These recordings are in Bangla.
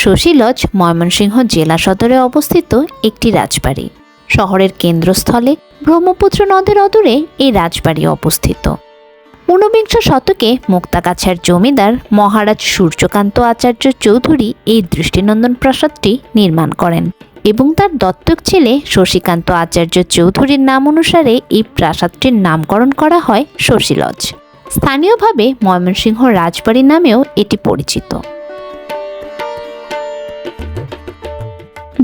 শশী লজ ময়মনসিংহ জেলা সদরে অবস্থিত একটি রাজবাড়ি। শহরের কেন্দ্রস্থলে ব্রহ্মপুত্র নদের অদূরে এই রাজবাড়ি অবস্থিত। ঊনবিংশ শতকে মুক্তাগাছার জমিদার মহারাজ সূর্যকান্ত আচার্য চৌধুরী এই দৃষ্টিনন্দন প্রাসাদটি নির্মাণ করেন এবং তার দত্তক ছেলে শশীকান্ত আচার্য চৌধুরীর নাম অনুসারে এই প্রাসাদটির নামকরণ করা হয় শশীলজ স্থানীয়ভাবে ময়মনসিংহ রাজবাড়ি নামেও এটি পরিচিত।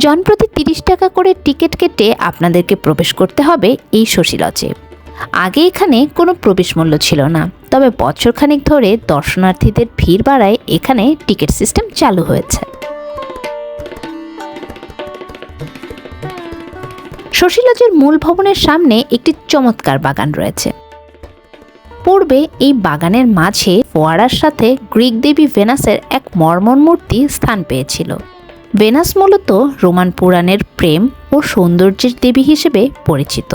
জনপ্রতি তিরিশ টাকা করে টিকিট কেটে আপনাদেরকে প্রবেশ করতে হবে এই লজে আগে এখানে কোনো প্রবেশ মূল্য ছিল না, তবে বছরখানেক ধরে দর্শনার্থীদের ভিড় বাড়ায় এখানে টিকিট সিস্টেম চালু হয়েছে। শশীলজের মূল ভবনের সামনে একটি চমৎকার বাগান রয়েছে। পূর্বে এই বাগানের মাঝে ফোয়ারার সাথে গ্রিক দেবী ভেনাসের এক মর্মর মূর্তি স্থান পেয়েছিল। ভেনাস মূলত রোমান পুরাণের প্রেম ও সৌন্দর্যের দেবী হিসেবে পরিচিত।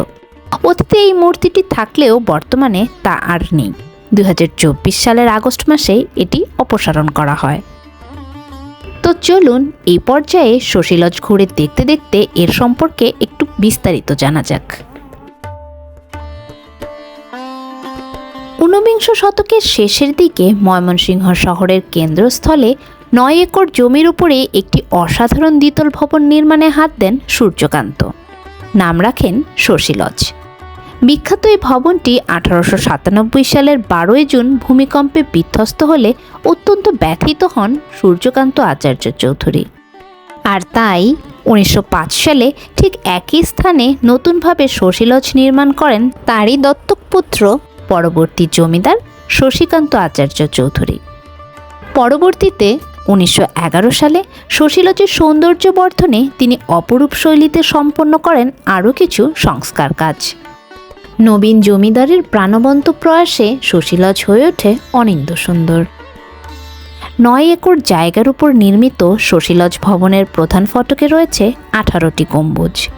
অতীতে এই মূর্তিটি থাকলেও বর্তমানে তা আর নেই। দুই সালের আগস্ট মাসে এটি অপসারণ করা হয়। তো চলুন এই পর্যায়ে শশীলজ ঘুরে দেখতে দেখতে এর সম্পর্কে একটু বিস্তারিত জানা যাক। ঊনবিংশ শতকের শেষের দিকে ময়মনসিংহ শহরের কেন্দ্রস্থলে নয় একর জমির উপরে একটি অসাধারণ দ্বিতল ভবন নির্মাণে হাত দেন সূর্যকান্ত। নাম রাখেন শশীলজ। বিখ্যাত এই ভবনটি আঠারোশো সাতানব্বই সালের বারোই জুন ভূমিকম্পে বিধ্বস্ত হলে অত্যন্ত ব্যথিত হন সূর্যকান্ত আচার্য চৌধুরী। আর তাই উনিশশো পাঁচ সালে ঠিক একই স্থানে নতুনভাবে শশীলজ নির্মাণ করেন তারই দত্তক পুত্র পরবর্তী জমিদার শশীকান্ত আচার্য চৌধুরী। পরবর্তীতে উনিশশো এগারো সালে শশীলজের সৌন্দর্য বর্ধনে তিনি অপরূপ শৈলীতে সম্পন্ন করেন আরও কিছু সংস্কার কাজ। নবীন জমিদারের প্রাণবন্ত প্রয়াসে শশীলজ হয়ে ওঠে অনিন্দ সুন্দর। নয় একর জায়গার উপর নির্মিত শশীলজ ভবনের প্রধান ফটকে রয়েছে আঠারোটি গম্বুজ।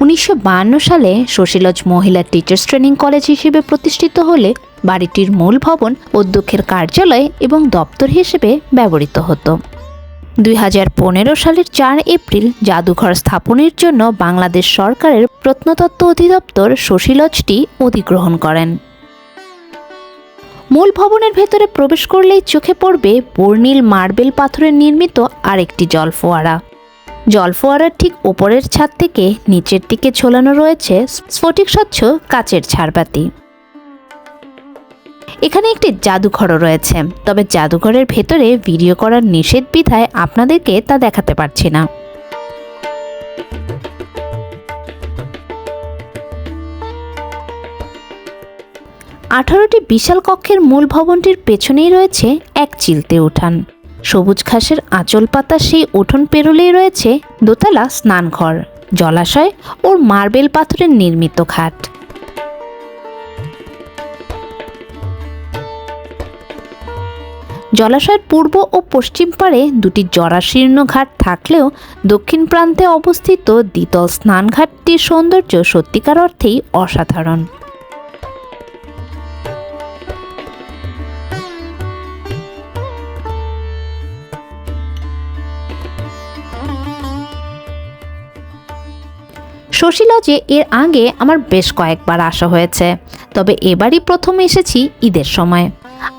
উনিশশো বায়ান্ন সালে শশীলজ মহিলা টিচার্স ট্রেনিং কলেজ হিসেবে প্রতিষ্ঠিত হলে বাড়িটির মূল ভবন অধ্যক্ষের কার্যালয় এবং দপ্তর হিসেবে ব্যবহৃত হতো। দুই হাজার পনেরো সালের চার এপ্রিল জাদুঘর স্থাপনের জন্য বাংলাদেশ সরকারের প্রত্নতত্ত্ব অধিদপ্তর শশীলজটি অধিগ্রহণ করেন। মূল ভবনের ভেতরে প্রবেশ করলেই চোখে পড়বে বর্ণিল মার্বেল পাথরের নির্মিত আরেকটি জলফোয়ারা। জলফোয়ারার ঠিক ওপরের ছাদ থেকে নিচের দিকে ঝোলানো রয়েছে স্ফটিক স্বচ্ছ কাচের ছাড়বাতি এখানে একটি জাদুঘরও রয়েছে, তবে জাদুঘরের ভেতরে ভিডিও করার নিষেধ বিধায় আপনাদেরকে তা দেখাতে পারছি না। আঠারোটি বিশাল কক্ষের মূল ভবনটির পেছনেই রয়েছে এক চিলতে উঠান। সবুজ ঘাসের আঁচল পাতা সেই উঠোন পেরোলেই রয়েছে দোতলা স্নানঘর, জলাশয় ও মার্বেল পাথরের নির্মিত ঘাট। জলাশয়ের পূর্ব ও পশ্চিম পাড়ে দুটি জরাশীর্ণ ঘাট থাকলেও দক্ষিণ প্রান্তে অবস্থিত দ্বিতল স্নানঘাটটির সৌন্দর্য সত্যিকার অর্থেই অসাধারণ। শশীলজে এর আগে আমার বেশ কয়েকবার আসা হয়েছে, তবে এবারই প্রথম এসেছি ঈদের সময়।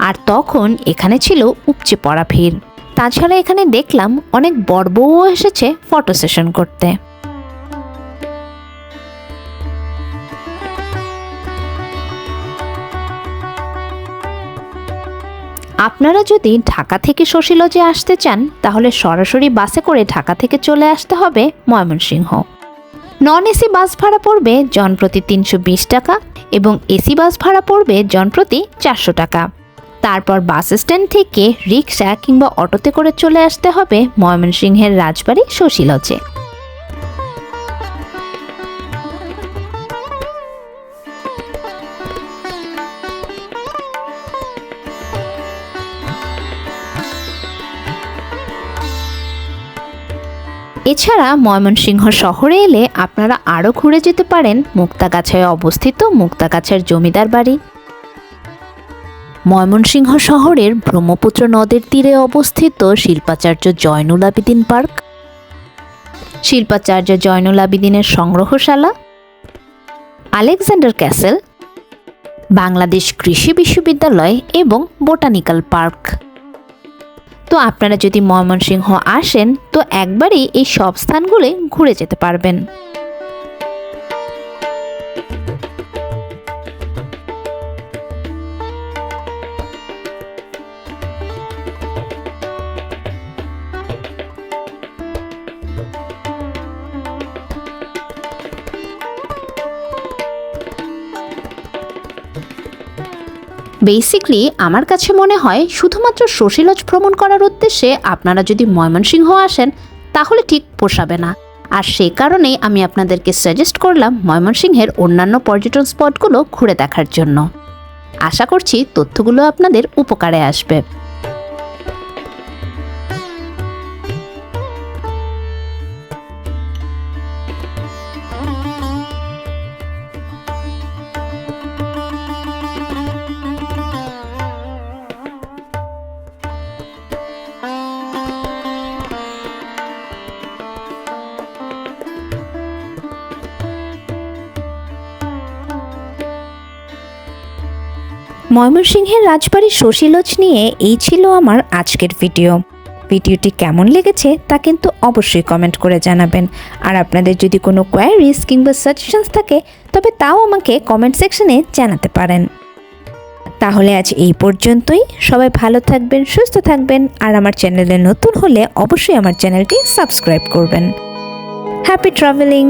আর তখন এখানে ছিল উপচে পড়া ভিড়। তাছাড়া এখানে দেখলাম অনেক বড় বউও এসেছে ফটো সেশন করতে। আপনারা যদি ঢাকা থেকে শশীলজে আসতে চান, তাহলে সরাসরি বাসে করে ঢাকা থেকে চলে আসতে হবে ময়মনসিংহ। নন এসি বাস ভাড়া পড়বে জনপ্রতি তিনশো বিশ টাকা এবং এসি বাস ভাড়া পড়বে জনপ্রতি চারশো টাকা। তারপর বাস স্ট্যান্ড থেকে রিক্সা কিংবা অটোতে করে চলে আসতে হবে ময়মনসিংহের রাজবাড়ি শশীলজে। এছাড়া ময়মনসিংহ শহরে এলে আপনারা আরও ঘুরে যেতে পারেন মুক্তাগাছায় অবস্থিত মুক্তাগাছার জমিদার বাড়ি। ময়মনসিংহ শহরের ব্রহ্মপুত্র নদের তীরে অবস্থিত শিল্পাচার্য জয়নুল আবিদিন পার্ক। শিল্পাচার্য জয়নুল আবিদিনের সংগ্রহশালা। Alexander castle. বাংলাদেশ কৃষি বিশ্ববিদ্যালয় এবং বোটানিক্যাল পার্ক। তো আপনারা যদি ময়মনসিংহ আসেন তো একবারই এই সব স্থানগুলি ঘুরে যেতে পারবেন। বেসিকলি আমার কাছে মনে হয় শুধুমাত্র শশীলজ ভ্রমণ করার উদ্দেশ্যে আপনারা যদি ময়মনসিংহ আসেন, তাহলে ঠিক পোষাবে না। আর সে কারণেই আমি আপনাদেরকে সাজেস্ট করলাম ময়মনসিংহের অন্যান্য পর্যটন স্পটগুলো ঘুরে দেখার জন্য। আশা করছি তথ্যগুলো আপনাদের উপকারে আসবে। ময়মনসিংহের রাজবাড়ির শশীলজ নিয়ে এই ছিল আমার আজকের ভিডিও। ভিডিওটি কেমন লেগেছে তা কিন্তু অবশ্যই কমেন্ট করে জানাবেন। আর আপনাদের যদি কোনো কোয়ারিজ কিংবা সাজেশনস থাকে, তবে তাও আমাকে কমেন্ট সেকশনে জানাতে পারেন। তাহলে আজ এই পর্যন্তই। সবাই ভালো থাকবেন, সুস্থ থাকবেন, আর আমার চ্যানেলে নতুন হলে অবশ্যই আমার চ্যানেলটি সাবস্ক্রাইব করবেন। Happy travelling